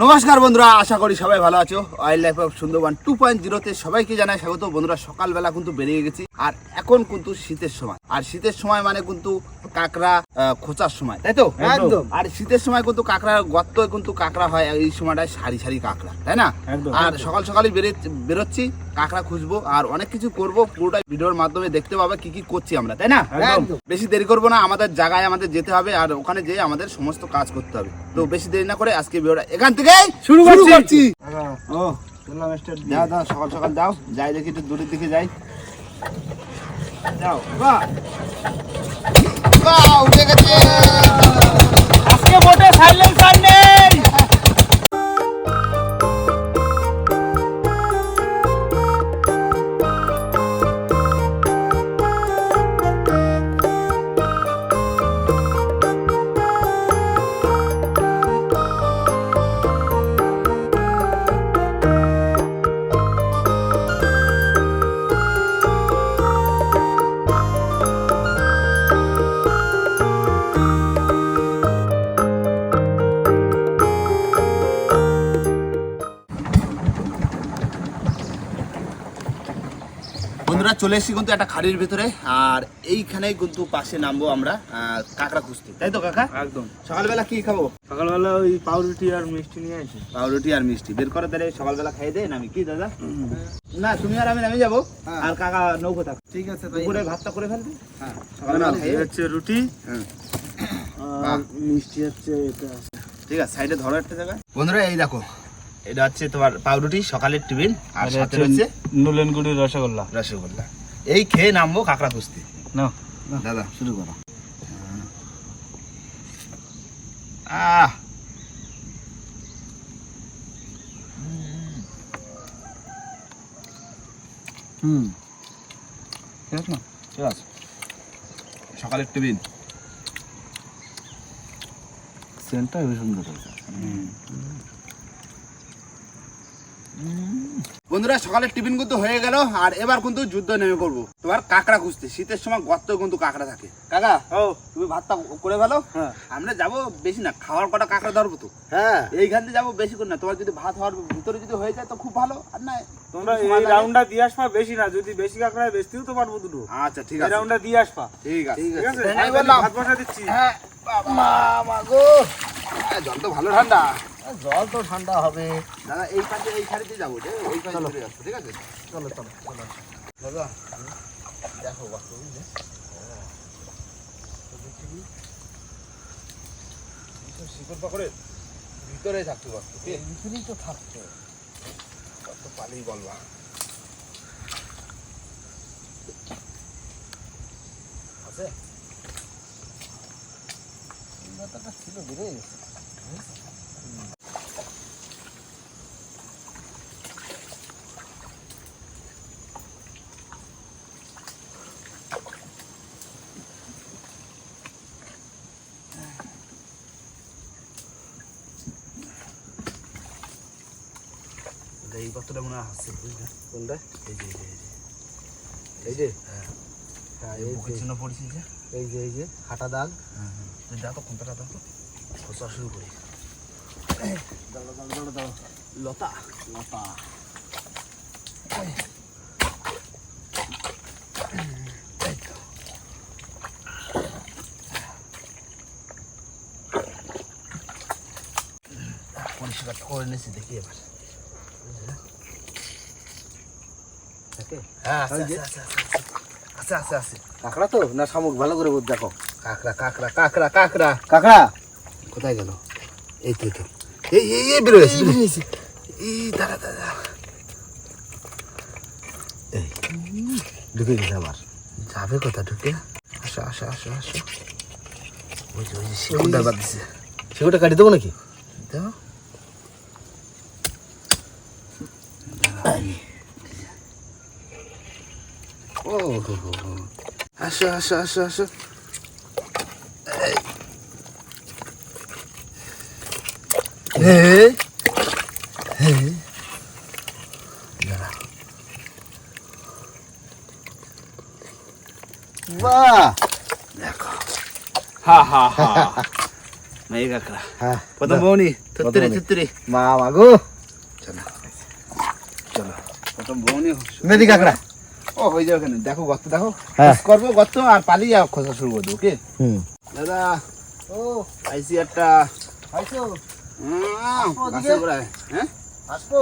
নমস্কার বন্ধুরা, আশা করি সবাই ভালো আছো। Wildlife of Sundarban two point জিরোতে সবাইকে জানাই স্বাগত। বন্ধুরা, সকালবেলা কিন্তু বেরিয়ে গেছি। আর এখন কিন্তু শীতের সময়। আর শীতের সময় মানে কিন্তু কাঁকড়া খোঁচার সময়। তাই তো? একদম। আর শীতের সময় কিন্তু কাঁকড়া গর্ত কিন্তু কাঁকড়া হয় এই সময়টায় সারি সারি কাঁকড়া তাই না? আর সকাল সকালই বেরে বেরোচ্ছি কাঁকড়া খুঁজবো আর অনেক কিছু করব পুরোটাই ভিডিওর মাধ্যমে দেখতে পাবে কি কি করছি আমরা তাই না? বেশি দেরি করব না আমাদের জায়গায় আমাদের যেতে হবে আর ওখানে যেয়ে আমাদের সমস্ত কাজ করতে হবে। তো বেশি দেরি না করে আজকে ভিডিওটা এখান থেকে শুরু করছি। ও দাও দাও সকাল সকাল দাও যাই দেখি একটু দূরের দিকে যাই। যাও বাহ বাহ চলে এসেছি কিন্তু একটা খাড়ির ভিতরে আর এইখানেই কিন্তু পাশে নামবো আমরা কাঁকড়া খুঁজতে তাই তো কাকা? একদম। সকালবেলা কি খাব? সকালবেলা ওই পাউরুটি আর মিষ্টি নিয়ে আসি। পাউরুটি আর মিষ্টি। বের করে তাহলে সকালবেলা খাইয়ে দেয় আমি কি দাদা? না তুমি আর আমি নামে যাব আর কাকা নৌকো থাক। ঠিক আছে দুপুরে ভাতটা করে ফেলবি? হ্যাঁ সকালবেলা হচ্ছে রুটি হ্যাঁ। আর মিষ্টি হচ্ছে এটা। ঠিক আছে সাইডে ধরো একটা জায়গা বন্ধুরা এই দেখো এটা হচ্ছে তোমার পাউরুটি সকালের টিফিন আর সাথে রয়েছে নুলেন গুড়ির রসগোল্লা। রসগোল্লা। এই খেয়ে নামবো কাঁকড়া কুস্তি। না দাদা শুরু করো। আহ। হুম। ঠিক আছে? না ঠিক আছে। সকালের টিফিন। সেন্টটা হেবি সুন্দর হয়েছে। বন্ধুরা সকালের টিফিন কিন্তু হয়ে গেল আর এবার কিন্তু যুদ্ধ নেমে করব তোমার কাঁকড়া খুঁজতে শীতের সময় গর্ত কিন্তু কাঁকড়া থাকে। কাকা ও। তুমি ভাতটা করে ফেলো। হ্যাঁ। আমরা যাব বেশি না খাওয়ার কটা কাঁকড়া ধরবো তো। হ্যাঁ। এইখান থেকে যাব বেশি করে না তোমার যদি ভাত হওয়ার ভিতরে যদি হয়ে যায় তো খুব ভালো আর না তোমরা এই রাউন্ডটা দিয়ে আসবা বেশি না যদি বেশি কাঁকড়া বেচতেও তো পারব দুটো। আচ্ছা ঠিক এই আছে। রাউন্ডটা দিয়ে আসবা। ঠিক আছে। ঠিক আছে? বললাম ভাত বসা দিচ্ছি। হ্যাঁ বাবা। মা গো। জল তো ভালো ঠান্ডা। জল তো ঠান্ডা হবে। দাদা এই পাশে এই শাড়িতে যাব যে ওই পাশে ঘুরে যাচ্ছ ঠিক আছে? চলো চলো চলো। দাদা দেখো বাস্তব বুঝলে শিকড় পাকড়ে ভিতরে থাকতে পারতো ভিতরেই তো থাকছে কত পালি বলবা। আছে? ব্যাপারটা ছিল বেড়ে গেছে। এই কতটা মনে হয় হাসছে বুঝলে কোনটা? এই যে এই যে, এই যে। এই যে? হ্যাঁ। হ্যাঁ এই যে। চিহ্ন পড়েছে যে। এই যে এই যে হাঁটা দাগ। হ্যাঁ হ্যাঁ। তুই দেখো কোনটা দেখো খোঁচা শুরু করি। দাঁড়ো দাঁড়ো দাঁড়ো দাঁড়ো লতা। লতা। তো পরিষ্কার করে নিয়েছি দেখি এবার থাকে হ্যাঁ আছে আছে আছে কাঁকড়া তো? না শামুক? ভালো করে বোধ দেখো। কাঁকড়া কাঁকড়া কাঁকড়া কাঁকড়া। কাঁকড়া? কোথায় গেল? এই তো এই তো। এই এই এই বেরো এই দাঁড়া দাঁড়া এই ঢুকে গেছে আবার। যাবে কোথা ঢুকে? আসো আসো আসো আসো। ওই যে ওই যে শিকড়টা বাদ দিছে। সেগুলো কাটি দেবো নাকি? দাও। হো। আসো আসো আসো। আসো। বাহ। দেখো। হা হা হা। মেয়ে কাকড়া প্রথম বৌনি তো সত্তরে সত্তরে মা মাগো চলো। চলো। প্রথম বউনি মেদি কাকড়া। ও হয়ে যাবে ওখানে। দেখো গর্ত দেখো। হ্যাঁ। করব গর্ত আর পালিয়ে যাও খোঁজা শুরু করব ওকে? দাদা ও আইসি একটা। ওদিকে। হ্যাঁ? আসব।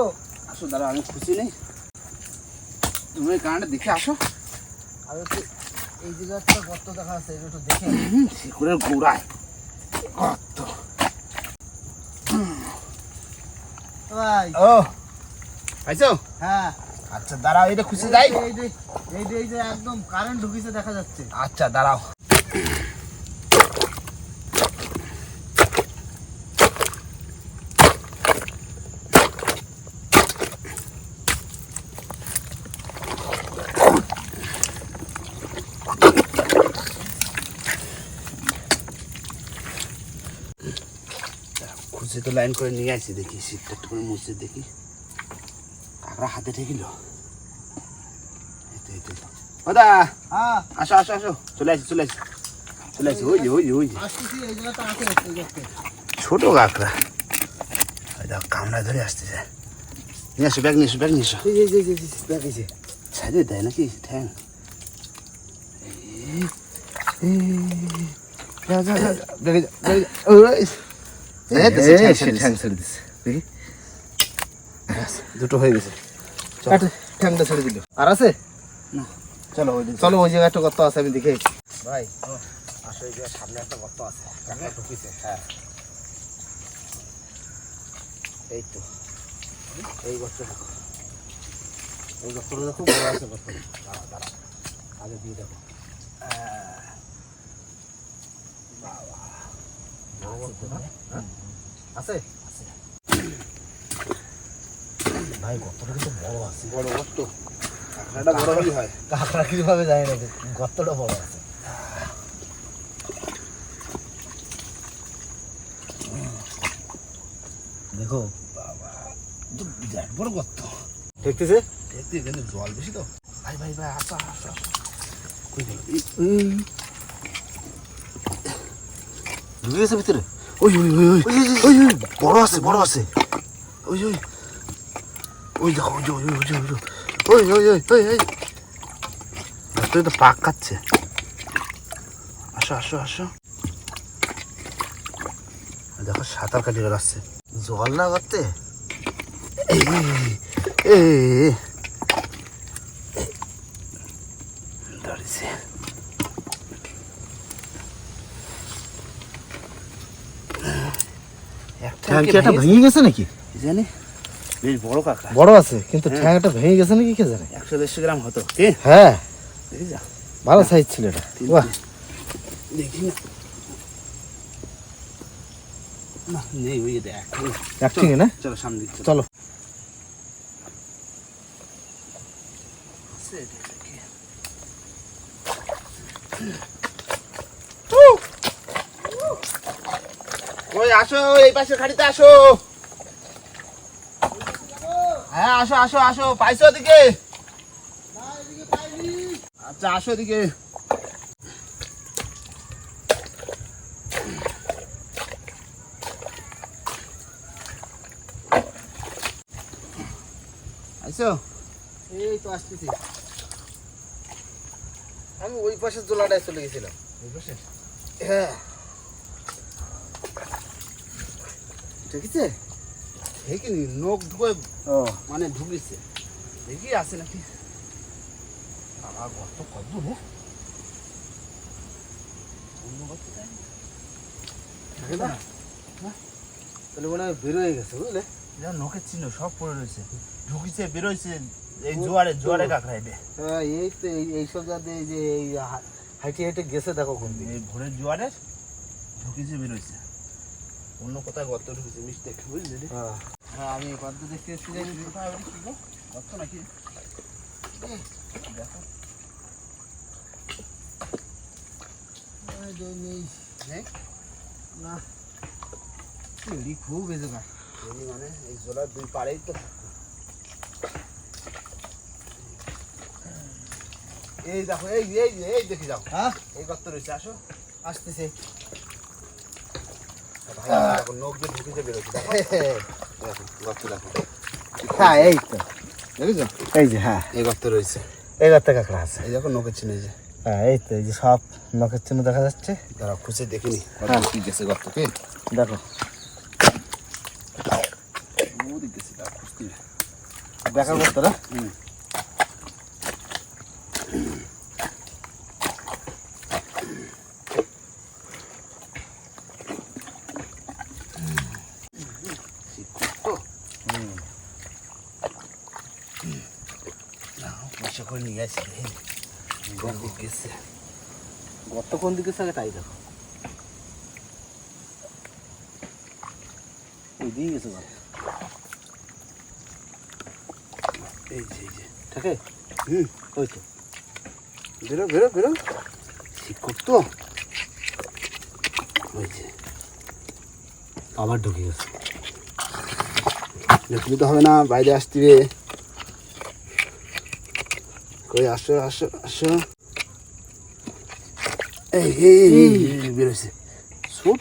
আসো দাদা আমি খুশি নেই। তুমি ওই কারণটা দেখে আসো। আমি এই দিকে একটা গর্ত দেখা আছে এটা একটু দেখে হুম, গোড়ায়। গর্ত। ও পাইছো? হ্যাঁ। আচ্ছা দাঁড়াও এটা খুশি যাই। এই যে, এই যে- একদম কারেন্ট ঢুকিছে, দেখা যাচ্ছে। আচ্ছা দাঁড়াও। খুশি তো লাইন করে নিয়ে আসি, দেখি শীতটা একটু করে মুছে দেখি। কাকড়া হাতে ঠেকিল? হ্যাঁ আসো আসো আসো চলে আসি চলে আসি চলে আসি ওই যে ওই যে ওই যে ছোট কাঁকড়া দেখো কামড়া ধরে আসতেছে নিয়ে আসো ব্যাগ নিয়ে এসো ব্যাগ নিয়ে এসো এই যে ছাড়িয়ে দেয় নাকি ঠ্যাং ব্যাগে ব্যাগে দুটো হয়ে গেছে ঠ্যাংটা ছেড়ে দিল আর আছে চলো ওই। চলো ওই জায়গায় একটা গর্ত আছে আমি দেখে ভাই আসলে এই জায়গায় সামনে একটা গর্ত আছে। ঢুকিছে হ্যাঁ। এই তো। এই গর্ত দেখো এই গর্তটা দেখো বড় আছে গর্ত দাঁড়া দাঁড়া আগে দিয়ে দেখো বড় গর্ত? আছে? ভাই গর্তটা কিন্তু বড় আছে। বড় গর্ত। কাঁকড়াটা বড় হলেই হয় কাঁকড়া কীভাবে যায় না গর্তটা বড় আছে দেখো বিরাট বড় গর্ত দেখতেছে দেখতে কিন্তু জল বেশি তো ভাই ভাই ভাই আসো আসো কই গেল ঢুকে গেছে ভিতরে ওই ওই ওই ওই ওই ওই বড় আছে বড় আছে ওই ওই ওই দেখো ওই ওই ওই ওই ওই ওই ওই ওই ওই। তুই তো পাক খাচ্ছে। আসো আসো আসো। দেখো সাঁতার কাটিয়ে বেড়াচ্ছে। জল না করতে? ধরেছে। ট্যাঙ্কিটা ভেঙে গেছে নাকি? জানি? বেশ বড় কাঁকড়া। বড় আছে কিন্তু হ্যাঁ। ট্যাঙ্কটা ভেঙে গেছে নাকি কে জানে? একশো দেড়শো গ্রাম হতো কে? হ্যাঁ। ভালো সাইজ ছিল এটা। বাহ। দেখি না। চলো ওই আসো এই পাশে খাড়িতে আসো। হ্যাঁ আসো আসো আসো। পাইছো ওদিকে? আচ্ছা আসো এদিকে আইসো এই তো আসতেছি। আমি ওই পাশের জোলাটায় চলে গেছিলাম। এই পাশে? হ্যাঁ। দেখেছে দেখিনি নখ ঢুকে মানে ঢুকেছে। দেখি আছে নাকি? বাবা কত না? তাহলে মনে হয় বেরোয় গেছে বুঝলে? এটা নখের চিহ্ন সব পড়ে রয়েছে। ঢুকিছে বেরোইছে এই জোয়ারে জোয়ারে কাঁকড়া এবে হ্যাঁ এই তো এই- এইসব যাতে এই যে এই হা- হাইটে হাইটে গেছে দেখো কোন এই ভোরের জোয়ারে ঢুকিছে অন্য কোথায় গর্ত ঢুকেছে মিস্টেক বুঝলি? হ্যাঁ। হ্যাঁ আমি গর্ত দেখতে এসেছি কি গর্ত নাকি? দেখো? না খুব বেজে না মানে এই জোলার দুই পাড়েই তো এই দেখো এই এই এই দেখি যাও। হ্যাঁ? এই গর্ত রয়েছে আসো। আসতেছে। দেখো নখ বেরোচ্ছে। দেখো। দেখো গর্ত দেখো। হ্যাঁ এই তো। দেখেছ? এই যে হ্যাঁ। এই গর্ত রয়েছে। এই গাছটা কাঁকড়া আছে। এই দেখো নখের চিহ্ন এই যে। হ্যাঁ এই তো এই যে সব নখের চিহ্ন দেখা যাচ্ছে। তারা খুঁজে দেখিনি হ্যাঁ। কি গেছে দেখো। ওদিক গেছে তারা দেখার করতো হুম। গেছে? গর্ত কোন দিকে থাকে তাই দেখো। ওই দিয়ে গেছে এই যে এই যে। থাকে? হুম। ওই তো। বেরো বেরো বেরো। শিক্ষক তো ওই যে। আবার ঢুকে গেছে। দেখলে তো হবে না বাইরে আসতে কই আসো আসো আসো। এই এই বেরোছে ছোট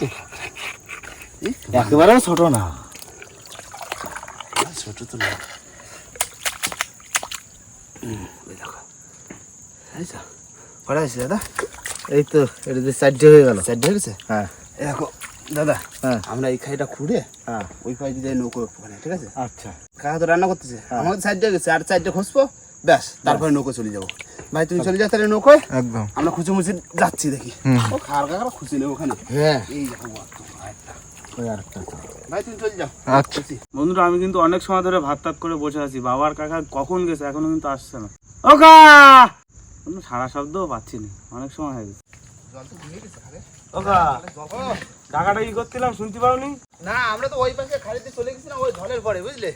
এই, একেবারে ছোট না। ছোট তো না। ওই কটা হয়েছে দাদা? এই তো এটা যে চারটে হয়ে গেল। চারটে হয়েছে? হ্যাঁ। দেখো দাদা হ্যাঁ। আমরা এই খাইটা খুঁড়ে হ্যাঁ। ওই পাই দিয়ে নৌকো ঠিক আছে? আচ্ছা। কাকা তো রান্না করতেছে। হ্যাঁ। আমাদের সাইডে গেছে আর সাইডে খুঁজবো। ব্যাস তারপরে নৌকো চলে যাব। ভাই তুমি চলে যাও তাহলে নৌকোয়। একদম। আমরা খুঁজে মুছে যাচ্ছি দেখি। ও খার কাকারা খুঁজে নেব ওখানে? হ্যাঁ। এই আচ্ছা। বন্ধুরা আমি কিন্তু অনেক সময় ধরে ভাত টাত করে বসে আছি। বাবার কাকা কখন গেছে? এখনও কিন্তু আসছে না। ও কা সারা শব্দও পাচ্ছি না। অনেক সময় হয়ে গেছে। ও টাকাটা কি করছিলাম শুনতে পাওনি? না আমরা তো ওই পাশে খালিতে চলে গেছি না ওই ঝড়ের পরে বুঝলে?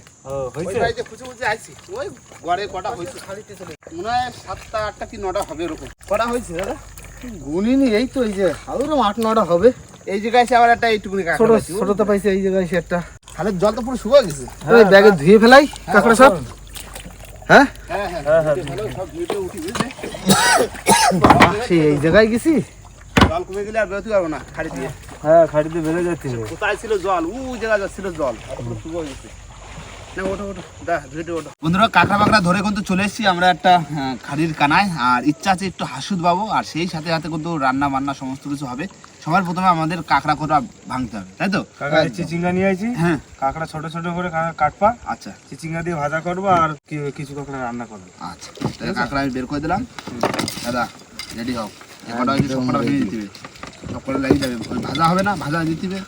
ওই বাড়িতে খুঁজে আইছি। ওই ঘরে কটা হয়েছে? খালিতে চলে মনে হয় সাতটা আটটা কি নটা হবে এরকম। কটা হয়েছে দাদা? গুনিনি এই তো এই যে আরও আট নটা হবে। এই জায়গায় এসে আবার একটা এইটুকুনি ছোট ছোট তো পাইছে এই জায়গায় সে একটা। খালের জল তো পুরো শুকিয়ে গেছে। ওই ব্যাগে ধুয়ে ফেলাই কাঁকড়া সব। হ্যাঁ হ্যাঁ? হ্যাঁ হ্যাঁ, হ্যাঁ। এই জায়গায় গেছি। জল কমে গেলে আর বেরোতে পারব না খালি দিয়ে। হ্যাঁ যাচ্ছে কোথায় ছিল জল? উ জায়গা বন্ধুরা কাঁকড়া বাকড়া ধরে কিন্তু চলে এসেছি আমরা একটা খাড়ির কানায়। আর ইচ্ছা আছে একটু হাসুদ পাবো আর সেই সাথে সাথে কিন্তু রান্না বান্না সমস্ত কিছু হবে। সবার প্রথমে আমাদের কাঁকড়া কোটা ভাঙতে হবে তাই তো? চিচিঙ্গা নিয়ে আইছি। হ্যাঁ। কাঁকড়া ছোট ছোট করে কাটবা। আচ্ছা। চিচিঙ্গা দিয়ে ভাজা করব আর কিছু কাঁকড়া রান্না করব। আচ্ছা কাঁকড়া আমি বের করে দিলাম। দাদা রেডি হও। একটা হয়েছে সব কটা ভেজে দিতে সব কটা লাগিয়ে যাবে। ভাজা হবে না ভাজা দিতে হবে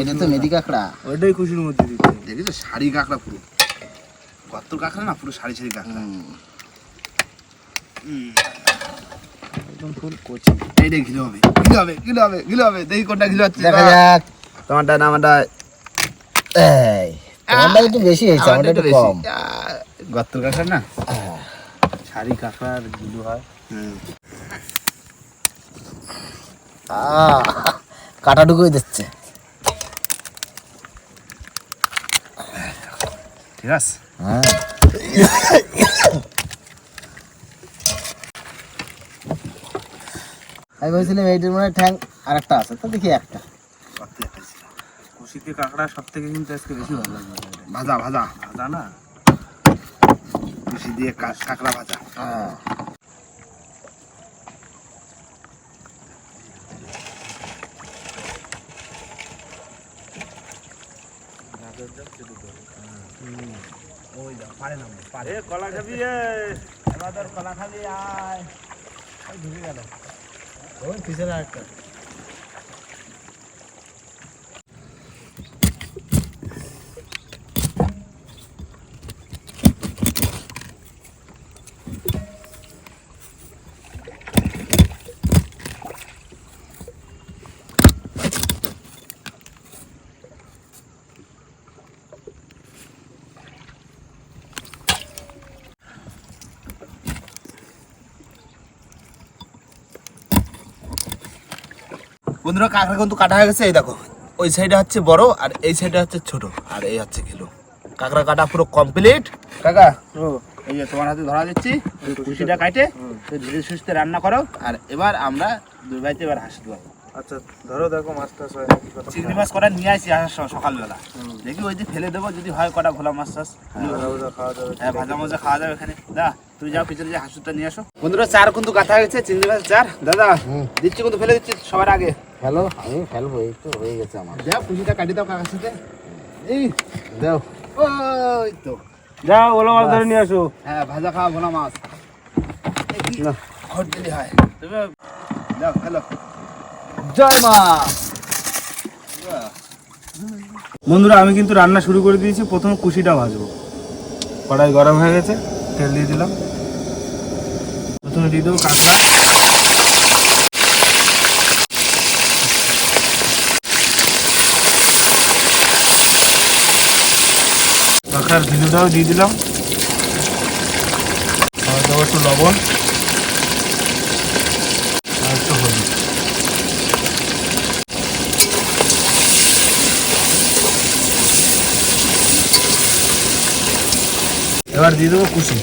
এটা তো মেডি কাঁকড়া। ওইটাই খুশির মধ্যে দিতে দেখেছ? শাড়ি কাঁকড়া পুরো। কত কাঁকড়া না পুরো শাড়ি শাড়ি কাঁকড়া। একদম ফুল কচি। এইটাই ঘিলে হবে। ঘিলে হবে ঘিলে হবে ঘিলে হবে। দেখি কোনটা ঘিলে হচ্ছে দেখা যাক। তোমারটা না আমারটা। এই আমারটা একটু বেশি হয়েছে আমারটা একটু কম। গত্তর কাঁকড়া না? শাড়ি কাঁকড়ার গিলু হয়। কাটা ঢুকুই দিচ্ছে ঠিক আছে। হ্যাঁ। আমি বলছিলাম এইটার মনে ঠ্যাং আর একটা আছে তো দেখি একটা। কাঁকড়া সব থেকে কিন্তু আজকে বেশি ভালো লাগে। ভাজা ভাজা। ভাজা না? কুশি দিয়ে কাঁকড়া ভাজা। হ্যাঁ ওই দাও পারে না পারে এ কলা খাবি এ। এবার কলা খালি আয়। ওই ঢুকে গেল। ওই পিছনে আরেকটা। বন্ধুরা কাঁকড়া কিন্তু কাটা হয়ে গেছে? এই দেখো ওই সাইডে হচ্ছে বড় আর এই সাইডে হচ্ছে ছোট আর এই হচ্ছে কিলো কাঁকড়া কাটা পুরো কমপ্লিট কাকা এই যে তোমার হাতে ধরা দিচ্ছি কুশিটা কাটে ধীরে সুস্থে রান্না করো আর এবার আমরা দুই ভাইতে এবার হাসি দেবো আচ্ছা ধরো দেখো মাছ টাছ হয়। নাকি কথা চিংড়ি মাছ কটা নিয়ে আসি আসার সময় সকালবেলা। দেখি ওই যে ফেলে দেবো যদি হয় কটা ভোলা মাছ টাছ। ভাজা ভাজা খাওয়া যাবে হ্যাঁ ভাজা মজা খাওয়া যাবে এখানে। দা তুই যাও পিছনে যে হাঁসুরটা নিয়ে আসো। বন্ধুরা চার কিন্তু গাথা গেছে চিংড়ি মাছ চার। দাদা দিচ্ছি কিন্তু ফেলে দিচ্ছি সবার আগে। ফেলো আমি ফেলব এই তো হয়ে গেছে আমার। দাও খুশিটা কাটি দাও কাকার সাথে। এই দাও। ওই তো। যাও ওলা মাছ ধরে নিয়ে আসো। হ্যাঁ ভাজা খাওয়া ভোলা মাছ। ঘট দিলি হয়। যাও হ্যালো জয় মা। বন্ধুরা আমি কিন্তু রান্না শুরু করে দিয়েছি। প্রথমে কুশিটা ভাজবো। কড়াই গরম হয়ে গেছে তেল দিয়ে দিলাম। প্রথমে দিয়ে দেবো কাঁকড়া কাঁকড়ার ভিডিওটাও দিয়ে দিলাম। একটু লবণ। আর একটু হলুদ। এবার দিয়ে দেবো কুচি।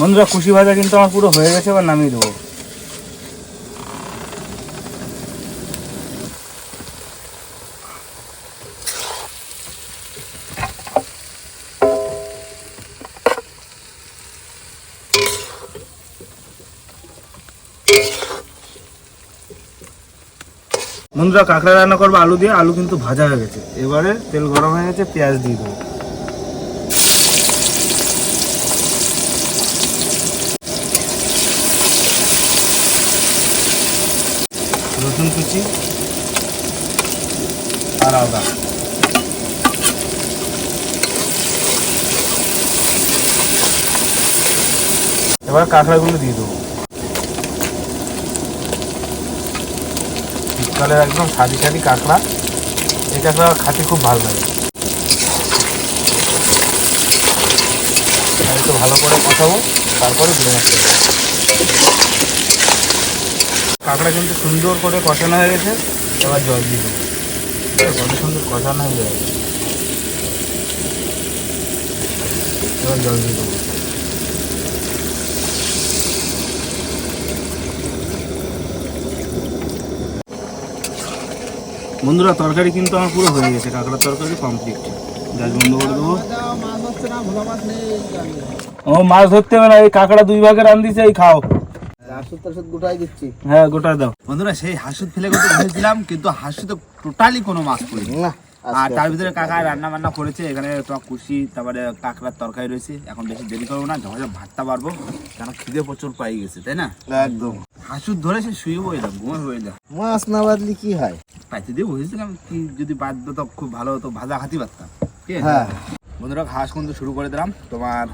বন্ধুরা কুশি ভাজা কিন্তু আমার পুরো হয়ে গেছে, এবার নামিয়ে দেবো। বন্ধুরা কাঁকড়া রান্না করব আলু দিয়ে, আলু কিন্তু ভাজা হয়ে গেছে। এবারে তেল গরম হয়ে গেছে, পেঁয়াজ দিয়ে দেবো। কুচি আর আদা এবার কাঁকড়াগুলো দিয়ে দেবো। শীতকালের একদম সাদি সাদি কাঁকড়া। এই কাঁকড়া খেতে খুব ভালো লাগে। একটু ভালো করে কষাবো, তারপরে ঘুরে দেবো। কাঁকড়া কিন্তু সুন্দর করে কষানো হয়ে গেছে। এবার জল দিয়ে দেবো। কত সুন্দর কষানো হয়ে গেছে এবার জল দিয়ে দেবো। বন্ধুরা তরকারি কিন্তু আমার পুরো হয়ে গেছে। কাঁকড়ার তরকারি কমপ্লিট গ্যাস বন্ধ করে দেবো। ও মাছ ধরতে হবে না এই কাঁকড়া দুই ভাগে রান দিছে এই খাও। আসুদ টাসুদ গোটাই দিচ্ছি। হ্যাঁ গোটা দাও। বন্ধুরা সেই হাঁসুদ ফেলে করতে ভেবেছিলাম কিন্তু হাঁসুতে টোটালি কোনো মাছ পড়েনি। না আর তার ভিতরে কাকা রান্না বান্না করেছে এখানে টক কুশি তারপরে কাঁকড়ার তরকারি রয়েছে। এখন বেশি দেরি করব না ঝড়ে ভাতটা পারব কেন খিদে প্রচুর পাই গেছে তাই না? একদম। হাঁসুর ধরে সে শুয়ে বইলাম ঘুমে বইলাম মাছ না বাদলি কি হয়? পাইতে দিয়ে কি যদি বাদ খুব ভালো হতো ভাজা খাতি পারতাম। ঠিক আছে? হ্যাঁ। বন্ধুরা ঘাস কিন্তু শুরু করে দিলাম। তোমার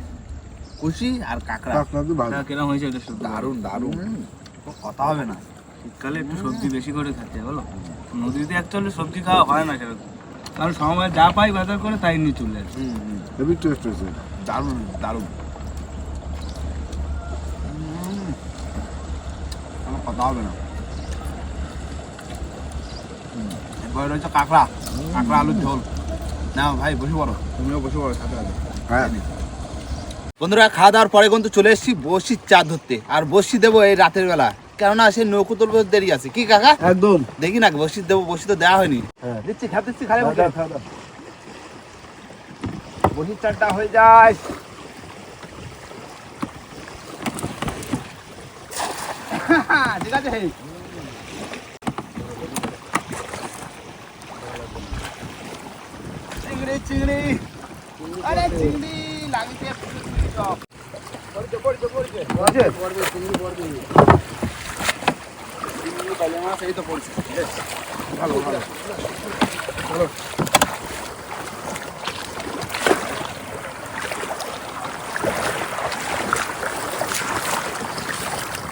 কুশি আর কাঁকড়া। কিরম হয়েছে এটা শুধু দারুণ দারুণ। কথা হবে না। শীতকালে একটু সবজি বেশি করে খাচ্ছে বলো? নদীতে অ্যাকচুয়ালি সবজি খাওয়া হয় না সেরকম। কারণ সময় যা পাই বাজার করে তাই নিয়ে চলে আসে। হুম হুম। হেভি টেস্ট হয়েছে। দারুণ দারুণ। উম, কথা হবে না। এরপরে রয়েছে কাঁকড়া। কাঁকড়া আলুর ঝোল। না ভাই বসে পড়ো। তুমিও বসে পড়ো সাথে সাথে হ্যাঁ। বন্ধুরা খাওয়া দাওয়ার পরে কিন্তু চলে এসেছি বসির চা ধরতে। আর বসি দেবো এই রাতের বেলা। কেননা সে নৌকো তুলবো দেরি আছে। কি কাকা? একদম। দেখি না বসি দেবো বসি তো দেওয়া হয়নি। হ্যাঁ। দিচ্ছি খাপ দিচ্ছি খালি বসির চারটা হয়ে যায়। ঠিক আছে। চিংড়ি চিংড়ি। আরে চিংড়ি লাগিতে চিংড়ি সব পড়ছে পড়ছে পড়ছে পড়ছে পড়বে চিংড়ি পড়বে চিংড়ি বালে মাছ এই তো পড়ছে বেশ, ভালো ভালো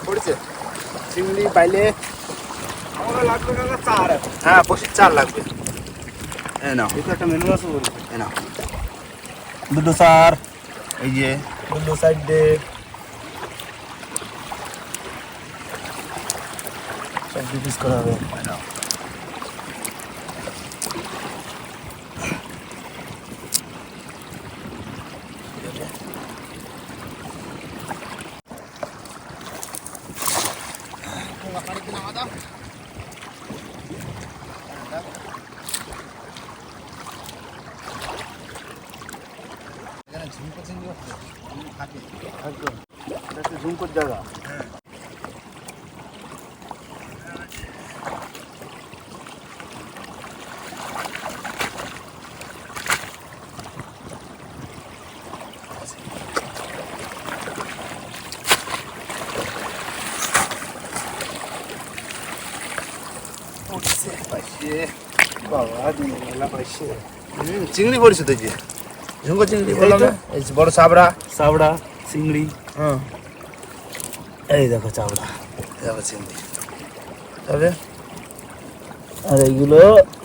পড়ছে চিংড়ি পাইলে আমার লাগবে কাকা চার হ্যাঁ পঁচিশ চার লাগবে এই নাও এটা একটা মেনু আছে বলছে এই নাও দুটো সার এই যে দুটো সাইডে সব ডিপিস করা হবে। ঝুমকোর জায়গা। চিংড়ি পড়েছে তো যে। ঝুমকো চিংড়ি বললাম বড় চাবড়া চাবড়া চিংড়ি। হ্যাঁ। এই দেখো চাবড়া দেখো চিংড়ি তবে আর এইগুলো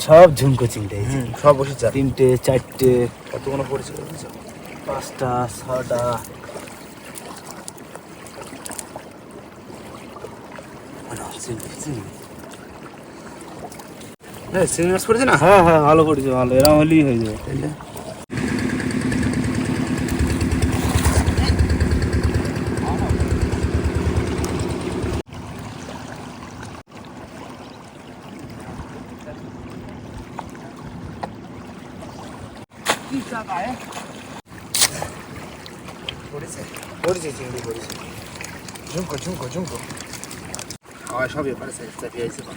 সব ঝুমকো চিংড়ি সব বসেছে আর তিনটে চারটে। কতগুলো পড়েছে বুঝেছ? পাঁচটা ছটা। হ্যাঁ চিংড়ি মাছ পড়েছে না? হ্যাঁ হ্যাঁ ভালো করেছে ভালো। এরকম হলেই হয়ে যাবে। তাইলে 50 яйцев.